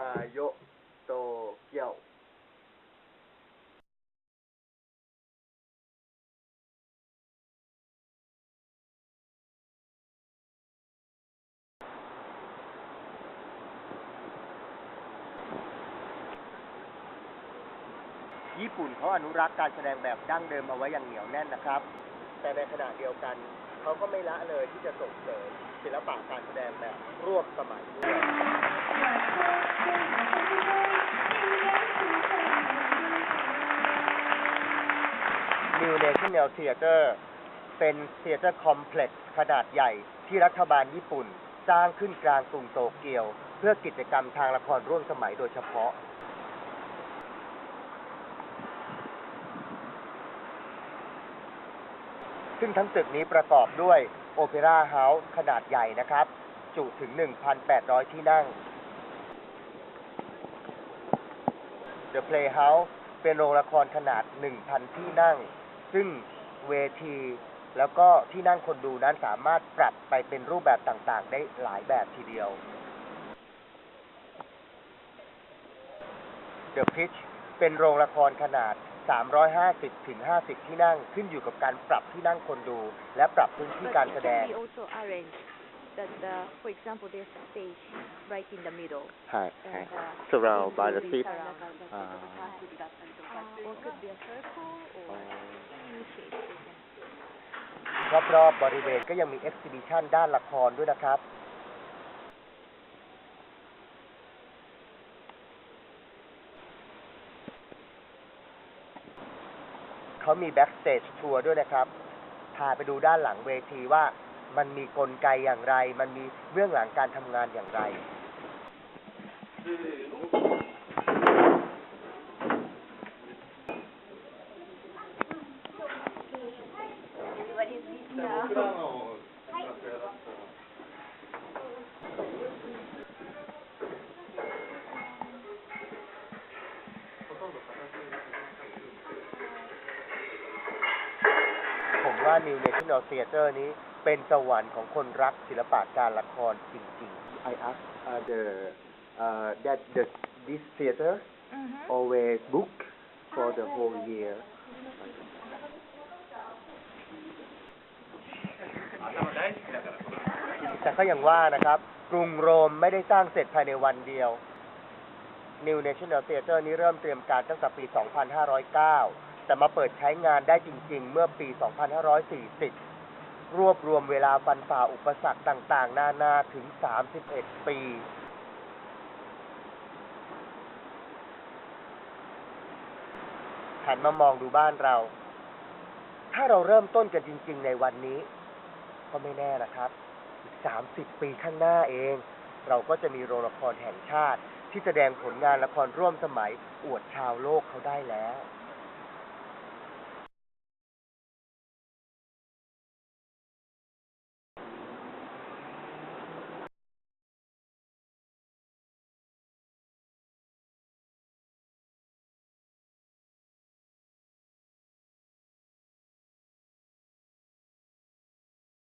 ฮาโยโตเกียวญี่ปุ่นเขาอนุรักษ์การแสดงแบบดั้งเดิมเอาไว้อย่างเหนียวแน่นนะครับ แต่ในขณะเดียวกัน เขาก็ไม่ละเลยที่จะส่งเสริมศิลปะการแสดงแบบร่วมสมัยด้วย New National Theatre เป็น Theatre Complex ขนาดใหญ่ที่รัฐบาลญี่ปุ่น สร้างขึ้นกลางกรุงโตเกียว เพื่อกิจกรรมทางละครร่วมสมัยโดยเฉพาะ ซึ่งทั้งตึกนี้ประกอบด้วยโอเปร่าเฮาส์ขนาดใหญ่นะครับ จุถึง 1,800 ที่นั่ง The Playhouse เป็นโรงละครขนาด 1,000 ที่นั่ง ซึ่งเวที แล้วก็ที่นั่งคนดูนั้นสามารถปรับไปเป็นรูปแบบต่างๆ ได้หลายแบบทีเดียว The Pitch เป็นโรงละครขนาด 350ถึง50 ที่นั่งขึ้นอยู่กับการปรับที่นั่งคนดู และปรับพื้นที่ But การ it แสดง can be also arranged that, uh, for example, there's a stage right in the middle. ใช่ And, uh, Surround by the will be seat surround by the Ah. seat. Or could be a circle or any shape. they can รอบๆบริเวณก็ยังมี exhibition ด้านละครด้วยนะครับ เขามี backstage tour ด้วยนะครับ พาไปดูด้านหลังเวทีว่ามันมีกลไกอย่างไร มันมีเบื้องหลังการทำงานอย่างไร ผมว่า New National Theatre นี้เป็นสวรรค์ของคนรักศิลปะการละครจริงๆ I ask uh, the uh, that the this theater always book for the whole year แต่ก็ยังว่านะครับ กรุงโรมไม่ได้สร้างเสร็จภายในวันเดียว New National Theatre นี้เริ่มเตรียมการตั้งแต่ปี 2509 แต่มาเปิดใช้งานได้จริง ๆ เมื่อปี 2540 รวบรวมเวลาฟันฝ่าอุปสรรคต่างๆ นานาถึง 31 ปีหันมามองดูบ้านเรา ถ้าเราเริ่มต้นกันจริง ๆ ในวันนี้ ก็ไม่แน่นะครับ 30 ปีข้างหน้าเอง เราก็จะมีโรงละครแห่งชาติ ที่แสดงผลงานละครร่วมสมัยอวดชาวโลกเขาได้แล้ว